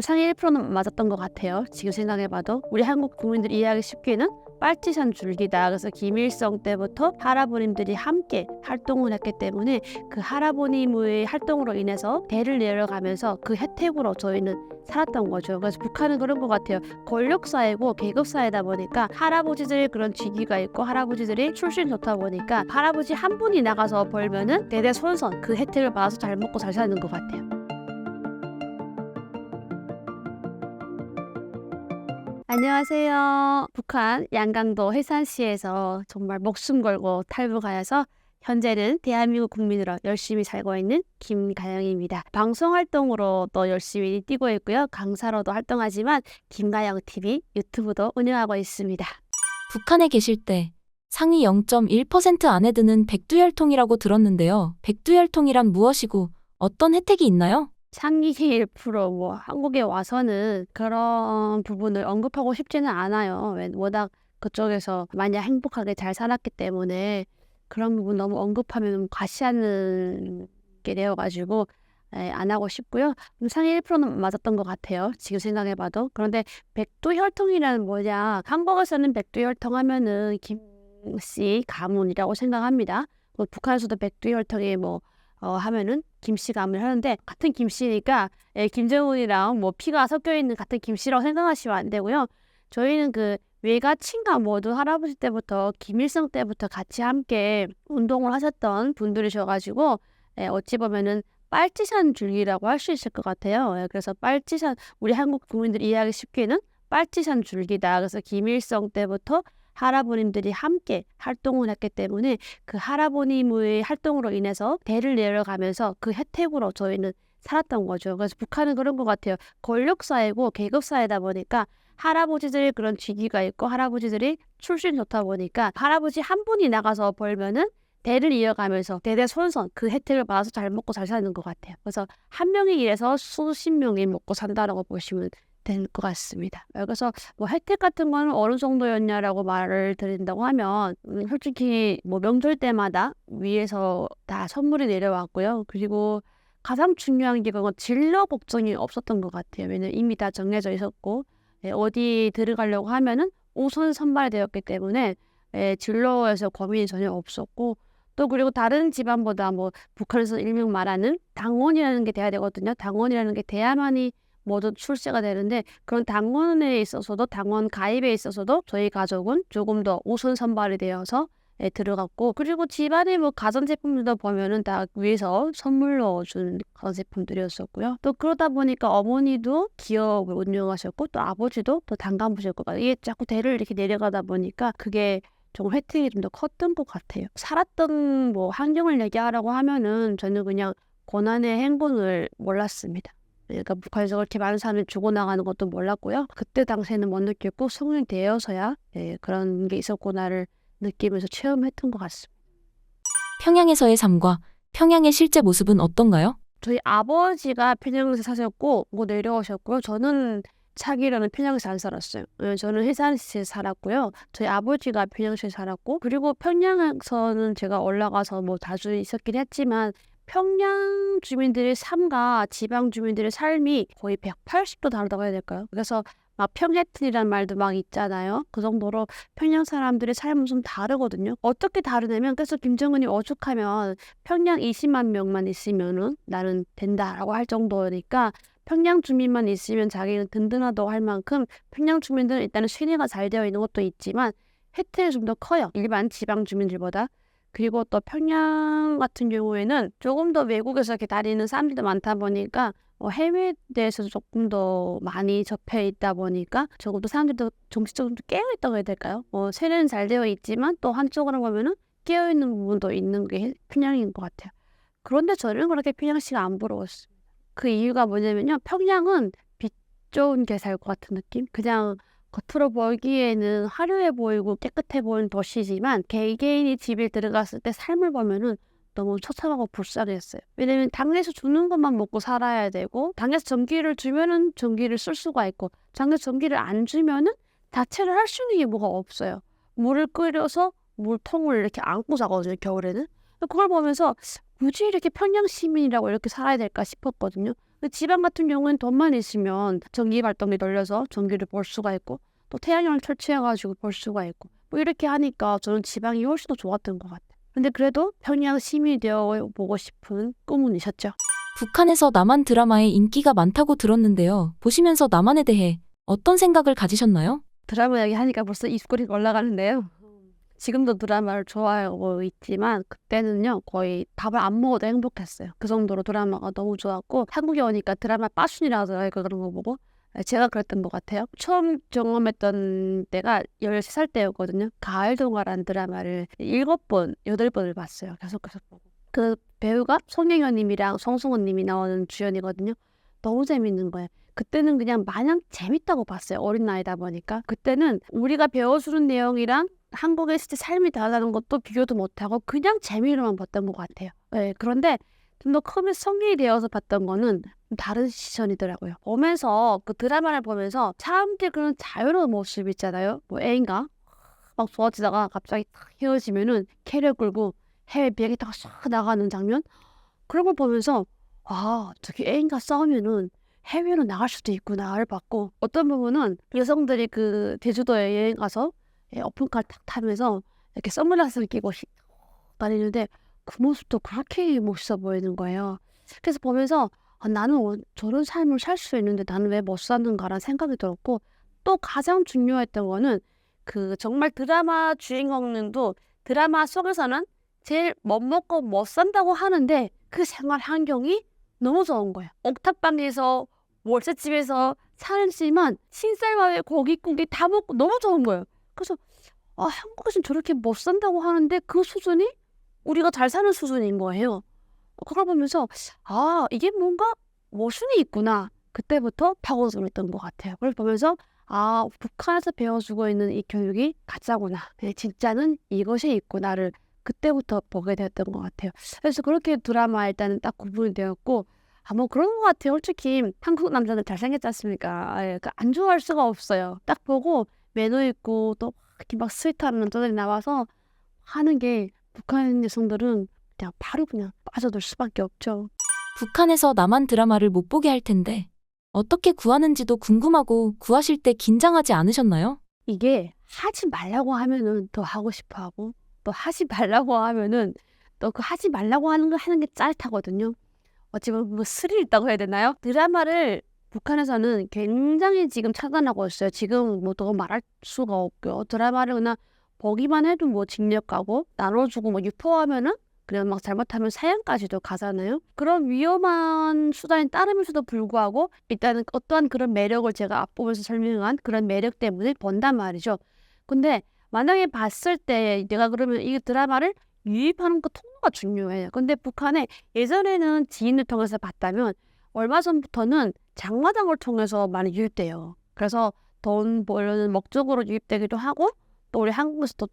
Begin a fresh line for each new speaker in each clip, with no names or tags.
상위 1%는 맞았던 것 같아요. 지금 생각해봐도 우리 한국 국민들이 이해하기 쉽게는 빨치산 줄기다. 그래서 김일성 때부터 할아버님들이 함께 활동을 했기 때문에 그 할아버님의 활동으로 인해서 대를 내려가면서 그 혜택으로 저희는 살았던 거죠. 그래서 북한은 그런 것 같아요. 권력 사회고 계급 사회다 보니까 할아버지들이 그런 직위가 있고 할아버지들이 출신 좋다 보니까 할아버지 한 분이 나가서 벌면은 대대손손 그 혜택을 받아서 잘 먹고 잘 사는 것 같아요. 안녕하세요. 북한 양강도 해산시에서 정말 목숨 걸고 탈북하여서 현재는 대한민국 국민으로 열심히 살고 있는 김가영입니다. 방송 활동으로 또 열심히 뛰고 있고요. 강사로도 활동하지만 김가영 TV 유튜브도 운영하고 있습니다.
북한에 계실 때 상위 0.1% 안에 드는 백두혈통이라고 들었는데요. 백두혈통이란 무엇이고 어떤 혜택이 있나요?
상위 1%뭐 한국에 와서는 그런 부분을 언급하고 싶지는 않아요. 왜- 워낙 그쪽에서 마냥 행복하게 잘 살았기 때문에 그런 부분 너무 언급하면 과시하는 게 되어가지고 에, 안 하고 싶고요. 음, 상위 1%는 맞았던 것 같아요. 지금 생각해봐도. 그런데 백두 혈통이라는 뭐냐? 한국에서는 백두 혈통 하면은 김씨 가문이라고 생각합니다. 뭐 북한에서도 백두 혈통이 뭐 어, 하면은 김씨 가문을 하는데 같은 김씨니까 예, 김정은이랑 뭐 피가 섞여 있는 같은 김씨라고 생각하시면 안 되고요. 저희는 그 외가 친가 모두 할아버지 때부터 김일성 때부터 같이 함께 운동을 하셨던 분들이셔가지고 예, 어찌 보면은 빨치산 줄기라고 할 수 있을 것 같아요. 예, 그래서 빨치산 우리 한국 국민들이 이해하기 쉽게는 빨치산 줄기다. 그래서 김일성 때부터 할아버님들이 함께 활동을 했기 때문에 그 할아버님의 활동으로 인해서 대를 내려가면서 그 혜택으로 저희는 살았던 거죠. 그래서 북한은 그런 것 같아요. 권력 사회고 계급 사회다 보니까 할아버지들이 그런 직위가 있고 할아버지들이 출신 좋다 보니까 할아버지 한 분이 나가서 벌면은 대를 이어가면서 대대손손 그 혜택을 받아서 잘 먹고 잘 사는 것 같아요. 그래서 한 명이 일해서 수십 명이 먹고 산다라고 보시면 된 것 같습니다. 그래서 뭐 혜택 같은 거는 어느 정도였냐라고 말을 드린다고 하면 음, 솔직히 뭐 명절 때마다 위에서 다 선물이 내려왔고요. 그리고 가장 중요한 게 그건 진로 걱정이 없었던 것 같아요. 왜냐면 이미 다 정해져 있었고 예, 어디 들어가려고 하면은 우선 선발되었기 때문에 예, 진로에서 고민이 전혀 없었고 또 그리고 다른 집안보다 뭐 북한에서 일명 말하는 당원이라는 게 돼야 되거든요. 당원이라는 게 돼야만이 모두 출세가 되는데 그런 당원에 있어서도 당원 가입에 있어서도 저희 가족은 조금 더 우선 선발이 되어서 예, 들어갔고 그리고 집안의 뭐 가전제품들도 보면은 다 위에서 선물로 준 가전제품들이었었고요. 또 그러다 보니까 어머니도 기업을 운영하셨고 또 아버지도 또 당간부셨고 이게 자꾸 대를 이렇게 내려가다 보니까 그게 좀 혜택이 좀 더 컸던 것 같아요. 살았던 뭐 환경을 얘기하라고 하면은 저는 그냥 고난의 행군을 몰랐습니다. 그러니까 북한에서 그렇게 많은 사람을 죽어나가는 것도 몰랐고요. 그때 당시에는 못 느꼈고 성인이 되어서야 예, 그런 게 있었구나를 느끼면서 체험했던 것 같습니다.
평양에서의 삶과 평양의 실제 모습은 어떤가요?
저희 아버지가 평양에서 사셨고 뭐 내려오셨고요. 저는 차기라는 평양에서 안 살았어요. 예, 저는 해산시에 살았고요. 저희 아버지가 평양시에 살았고 그리고 평양에서는 제가 올라가서 뭐 자주 있었긴 했지만 평양 주민들의 삶과 지방 주민들의 삶이 거의 180도 다르다고 해야 될까요? 그래서 막 평해튼이라는 말도 막 있잖아요. 그 정도로 평양 사람들의 삶은 좀 다르거든요. 어떻게 다르냐면 그래서 김정은이 오죽하면 평양 20만 명만 있으면은 나는 된다라고 할 정도니까 평양 주민만 있으면 자기는 든든하다고 할 만큼 평양 주민들은 일단은 세뇌가 잘 되어 있는 것도 있지만 혜택이 좀 더 커요. 일반 지방 주민들보다. 그리고 또 평양 같은 경우에는 조금 더 외국에서 다니는 사람들도 많다 보니까 어, 해외에 대해서 조금 더 많이 접해 있다 보니까 더 사람들도 정신적으로 좀 깨어 있다고 해야 될까요? 어, 세뇌는 잘 되어 있지만 또 한쪽으로 보면은 깨어 있는 부분도 있는 게 평양인 것 같아요. 그런데 저는 그렇게 평양시가 안 부러웠어요. 그 이유가 뭐냐면요. 평양은 빛 좋은 게 살 것 같은 느낌? 그냥 겉으로 보기에는 화려해 보이고 깨끗해 보이는 도시지만 개개인이 집에 들어갔을 때 삶을 보면은 너무 처참하고 불쌍했어요. 왜냐면 당에서 주는 것만 먹고 살아야 되고 당에서 전기를 주면은 전기를 쓸 수가 있고 당에서 전기를 안 주면은 자체를 할 수 있는 게 뭐가 없어요. 물을 끓여서 물통을 이렇게 안고 자거든요. 겨울에는. 그걸 보면서 굳이 이렇게 평양 시민이라고 이렇게 살아야 될까 싶었거든요. 근데 지방 같은 경우는 돈만 있으면 전기 발전기 돌려서 전기를 벌 수가 있고 또 태양광을 설치해가지고 벌 수가 있고 뭐 이렇게 하니까 저는 지방이 훨씬 더 좋았던 것 같아요. 근데 그래도 평양 시민이 되어 보고 싶은 꿈은 있었죠.
북한에서 남한 드라마에 인기가 많다고 들었는데요. 보시면서 남한에 대해 어떤 생각을 가지셨나요?
드라마 얘기 하니까 벌써 입꼬리 올라가는데요. 지금도 드라마를 좋아하고 있지만 그때는요 거의 밥을 안 먹어도 행복했어요. 그 정도로 드라마가 너무 좋았고 한국에 오니까 드라마 빠순이라 하더라고요. 그런 거 보고 제가 그랬던 것 같아요. 처음 경험했던 때가 13살 때였거든요. 가을 동화라는 드라마를 일곱 번, 여덟 번을 봤어요. 계속 계속 보고. 그 배우가 송영현님이랑 송승헌님이 나오는 주연이거든요. 너무 재밌는 거예요. 그때는 그냥 마냥 재밌다고 봤어요. 어린 나이다 보니까. 그때는 우리가 배워주는 내용이랑 한국의 실제 삶이 다르다는 것도 비교도 못하고 그냥 재미로만 봤던 것 같아요. 네, 그런데 좀더 크면 성인이 되어서 봤던 거는 좀 다른 시선이더라고요. 보면서 그 드라마를 보면서 사람들 그런 자유로운 모습 있잖아요. 뭐 애인가 막 좋아지다가 갑자기 탁 헤어지면은 캐리어 끌고 해외 비행기 타고 싹 나가는 장면 그런 걸 보면서 아 저기 애인과 싸우면은 해외로 나갈 수도 있구나를 봤고 어떤 부분은 여성들이 그 제주도에 여행 가서 예, 오픈카를 탁 타면서 이렇게 선글라스를 끼고 히- 다니는데 그 모습도 그렇게 멋있어 보이는 거예요. 그래서 보면서 아, 나는 어- 저런 삶을 살 수 있는데 나는 왜 못 사는가라는 생각이 들었고 또 가장 중요했던 거는 그 정말 드라마 주인공들도 드라마 속에서는 제일 못 먹고 못 산다고 하는데 그 생활 환경이 너무 좋은 거예요. 옥탑방에서 월세집에서 살지만 신쌀밥에 고기 고기 다 먹고 너무 좋은 거예요. 그래서 아 한국에서는 저렇게 못 산다고 하는데 그 수준이 우리가 잘 사는 수준인 거예요. 그걸 보면서 아 이게 뭔가 모순이 있구나. 그때부터 파고들었던 것 같아요. 그걸 보면서 아 북한에서 배워주고 있는 이 교육이 가짜구나. 네, 진짜는 이것이 있구나를 그때부터 보게 되었던 것 같아요. 그래서 그렇게 드라마 일단은 딱 구분이 되었고 아뭐 그런 것 같아요. 솔직히 한국 남자들 잘생겼지 않습니까? 예, 그안 좋아할 수가 없어요. 딱 보고 매너 있고 또 이렇게 막 스윗한 남자들이 나와서 하는 게 북한 여성들은 그냥 바로 그냥 빠져들 수밖에 없죠.
북한에서 남한 드라마를 못 보게 할 텐데 어떻게 구하는지도 궁금하고 구하실 때 긴장하지 않으셨나요?
이게 하지 말라고 하면은 더 하고 싶어 하고 또 하지 말라고 하면은 또 그 하지 말라고 하는 거 하는 게 짜릿하거든요. 어찌 보면 뭐 스릴 있다고 해야 되나요? 드라마를 북한에서는 굉장히 지금 차단하고 있어요. 지금 뭐 더 말할 수가 없고요. 드라마를 그냥 보기만 해도 뭐 징역 가고 나눠주고 뭐 유포하면은 그냥 막 잘못하면 사형까지도 가잖아요. 그런 위험한 수단이 따르면서도 불구하고 일단은 어떠한 그런 매력을 제가 앞부분에서 설명한 그런 매력 때문에 본단 말이죠. 근데 만약에 봤을 때 내가 그러면 이 드라마를 유입하는 그 통로가 중요해요. 근데 북한에 예전에는 지인을 통해서 봤다면 얼마 전부터는 장마당을 통해서 많이 유입돼요. 그래서 돈 벌려는 목적으로 유입되기도 하고 또 우리 한국에서 또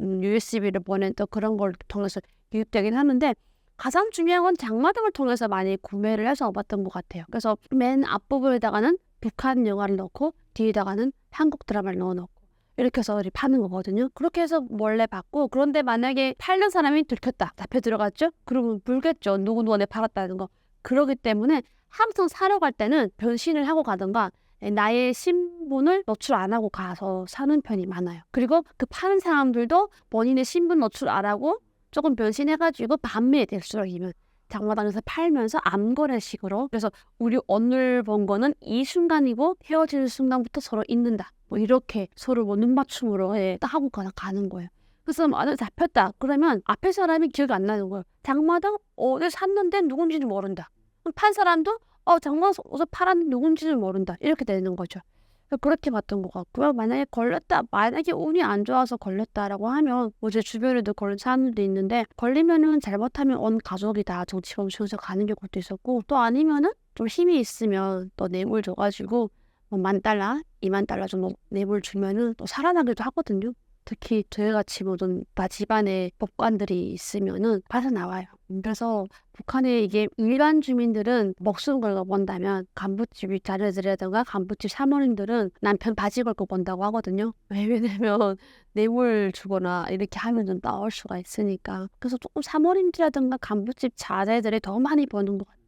음, USB를 보낸 또 그런 걸 통해서 유입되긴 하는데 가장 중요한 건 장마당을 통해서 많이 구매를 해서 봤던 것 같아요. 그래서 맨 앞부분에다가는 북한 영화를 넣고 뒤에다가는 한국 드라마를 넣어놓고 이렇게 해서 이렇게 파는 거거든요. 그렇게 해서 몰래 받고 그런데 만약에 팔는 사람이 들켰다 잡혀 들어갔죠? 그러면 물겠죠. 누구 누구한테 팔았다는 거. 그러기 때문에 항상 사러 갈 때는 변신을 하고 가든가 나의 신분을 노출 안 하고 가서 사는 편이 많아요. 그리고 그 파는 사람들도 본인의 신분 노출 안 하고 조금 변신해가지고 판매에 될수록이면 장마당에서 팔면서 암거래식으로. 그래서 우리 오늘 본 거는 이 순간이고 헤어지는 순간부터 서로 잊는다. 뭐 이렇게 서로 뭐 눈맞춤으로 예, 딱 하고 가, 가는 거예요. 그래서 만약 잡혔다. 그러면 앞에 사람이 기억이 안 나는 거예요. 장마당 어디 샀는데 누군지는 모른다 판 사람도 어 장마당 어디서 팔았는데 누군지는 모른다 이렇게 되는 거죠 그렇게 봤던 것 같고요. 만약에 걸렸다, 만약에 운이 안 좋아서 걸렸다라고 하면 뭐 제 주변에도 걸린 사람들도 있는데 걸리면은 잘못하면 온 가족이 다 정치범 치고서 가는 경우도 있었고 또 아니면은 좀 힘이 있으면 또 뇌물 줘가지고 뭐만 달러, 이만 달러 정도 뇌물 주면은 또 살아나기도 하거든요. 특히 저희같이 모든 다 집안에 법관들이 있으면은 빠져나와요. 그래서 북한의 이게 일반 주민들은 목숨 걸고 본다면 간부집 자녀들이라든가 간부집 사모님들은 남편 바지 걸고 본다고 하거든요. 왜? 왜냐면 뇌물 주거나 이렇게 하면 좀 나올 수가 있으니까. 그래서 조금 사모님들이라든가 간부집 자제들이 더 많이 버는 것 같아요.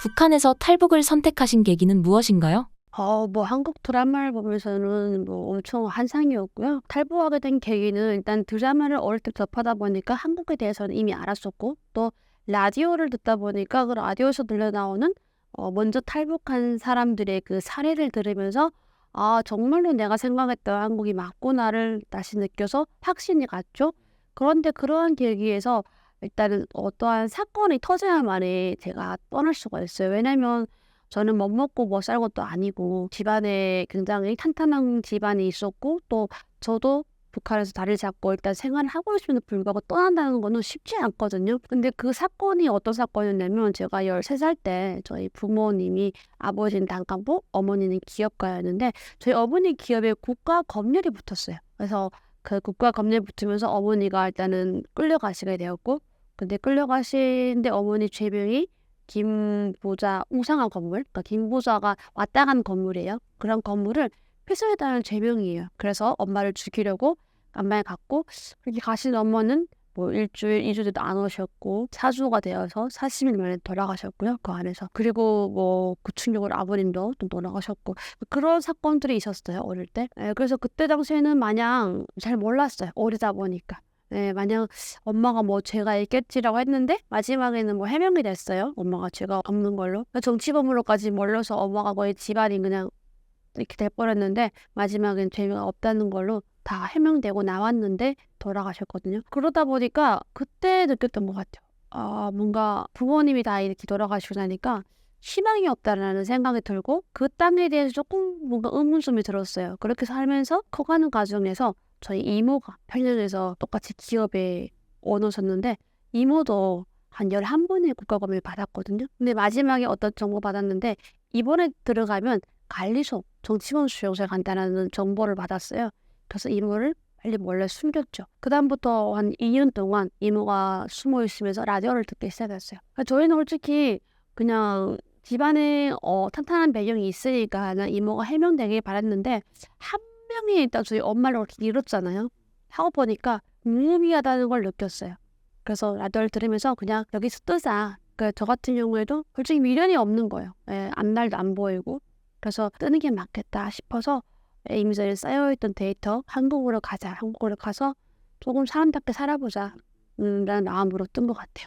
북한에서 탈북을 선택하신 계기는 무엇인가요?
어, 뭐 한국 드라마를 보면서는 뭐 엄청 환상이었고요. 탈북하게 된 계기는 일단 드라마를 어릴 때 접하다 보니까 한국에 대해서는 이미 알았었고 또 라디오를 듣다 보니까 그 라디오에서 들려 나오는 어, 먼저 탈북한 사람들의 그 사례를 들으면서 아, 정말로 내가 생각했던 한국이 맞구나를 다시 느껴서 확신이 갔죠. 그런데 그러한 계기에서 일단은 어떠한 사건이 터져야만이 제가 떠날 수가 있어요. 왜냐면 저는 못 먹고 못 살 것도 아니고 집안에 굉장히 탄탄한 집안이 있었고 또 저도 북한에서 다리를 잡고 일단 생활을 하고 있음에도 불구하고 떠난다는 거는 쉽지 않거든요. 근데 그 사건이 어떤 사건이었냐면 제가 13살 때 저희 부모님이 아버지는 단간부, 어머니는 기업가였는데 저희 어머니 기업에 국가 검열이 붙었어요. 그래서 그 국가 검열 붙으면서 어머니가 일단은 끌려가시게 되었고 근데 끌려가시는데 어머니 죄명이 김보자 우상한 건물, 그러니까 김보자가 왔다 간 건물이에요. 그런 건물을 폐쇄했다는 죄명이에요. 그래서 엄마를 죽이려고 안방에 갔고 그렇게 가신 엄마는 뭐 일주일, 이주일도 안 오셨고 사주가 되어서 40일 만에 돌아가셨고요. 그 안에서 그리고 뭐 구충격으로 아버님도 또 돌아가셨고 그런 사건들이 있었어요. 어릴 때. 예, 그래서 그때 당시에는 마냥 잘 몰랐어요. 어리다 보니까. 네, 마냥 엄마가 뭐 죄가 있겠지라고 했는데 마지막에는 뭐 해명이 됐어요. 엄마가 죄가 없는 걸로. 그러니까 정치범으로까지 몰려서 엄마가 거의 집안이 그냥 이렇게 돼버렸는데 마지막엔 죄가 없다는 걸로 다 해명되고 나왔는데 돌아가셨거든요. 그러다 보니까 그때 느꼈던 것 같아요. 아, 뭔가 부모님이 다 이렇게 돌아가시고 나니까 희망이 없다라는 생각이 들고 그 땅에 대해서 조금 뭔가 의문점이 들었어요. 그렇게 살면서 커가는 과정에서 저희 이모가 편년에서 똑같이 기업에 원오셨는데 이모도 한 11번의 국가검을 받았거든요. 근데 마지막에 어떤 정보 받았는데 이번에 들어가면 관리소 정치범 수용소에 간다는 정보를 받았어요. 그래서 이모를 빨리 몰래 숨겼죠. 그다음부터 한 2년 동안 이모가 숨어 있으면서 라디오를 듣기 시작했어요. 그러니까 저희는 솔직히 그냥 집안에 어, 탄탄한 배경이 있으니까 난 이모가 해명되길 바랐는데 한 명이 일단 저희 엄마를 그렇게 잃었잖아요. 하고 보니까 무의미하다는 걸 느꼈어요. 그래서 라디오를 들으면서 그냥 여기서 뜨자. 그저 같은 경우에도 솔직히 미련이 없는 거예요. 예, 앞날도 안 보이고. 그래서 뜨는 게 맞겠다 싶어서 예, 이미 전에 쌓여있던 데이터 한국으로 가자. 한국으로 가서 조금 사람답게 살아보자. 음, 라는 마음으로 뜬 것 같아요.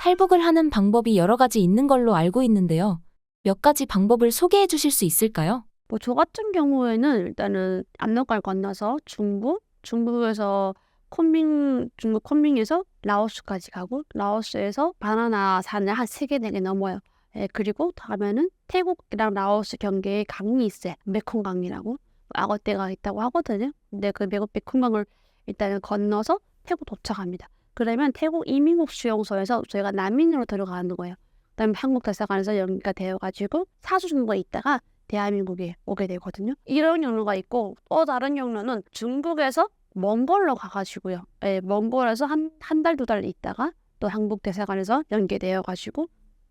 탈북을 하는 방법이 여러 가지 있는 걸로 알고 있는데요. 몇 가지 방법을 소개해 주실 수 있을까요?
뭐 저 같은 경우에는 일단은 압록강 건너서 중국, 중국에서 콘밍, 중국 콘밍에서 라오스까지 가고 라오스에서 바나나 산을 한 세 개, 네 개 넘어요. 예, 그리고 다음에는 태국이랑 라오스 경계에 강이 있어요. 메콩강이라고 악어떼가 있다고 하거든요. 근데 그 메콩강을 일단은 건너서 태국 도착합니다. 그러면 태국 이민국 수용소에서 저희가 난민으로 들어가는 거예요. 그다음에 한국 대사관에서 연기가 되어가지고 사주 정도 있다가 대한민국에 오게 되거든요. 이런 경로가 있고 또 다른 경로는 중국에서 몽골로 가가지고요. 예, 몽골에서 한 한 달두달 있다가 또 한국 대사관에서 연계되어 가지고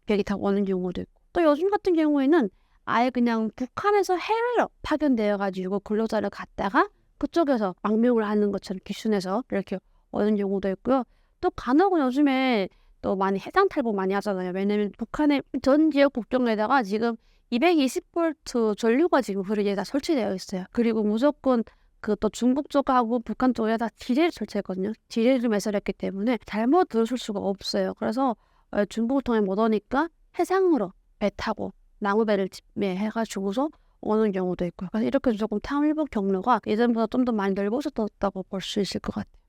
비행기 타고 오는 경우도 있고 또 요즘 같은 경우에는 아예 그냥 북한에서 해외로 파견되어 가지고 근로자를 갔다가 그쪽에서 망명을 하는 것처럼 기순해서 이렇게 오는 경우도 있고요. 또 간혹은 요즘에 또 많이 해상 탈북 많이 하잖아요. 왜냐면 북한의 전 지역 국경에다가 지금 220볼트 전류가 지금 흐르게 다 설치되어 있어요. 그리고 무조건 그 또 중국 쪽하고 북한 쪽에다 지뢰를 설치했거든요. 지뢰를 매설했기 때문에 잘못 들어설 수가 없어요. 그래서 어, 중국을 통해 못 오니까 해상으로 배 타고 나무배를 네, 해가지고서 오는 경우도 있고요. 그래서 이렇게 조금 탈북 경로가 예전보다 좀 더 많이 넓어졌다고 볼 수 있을 것 같아요.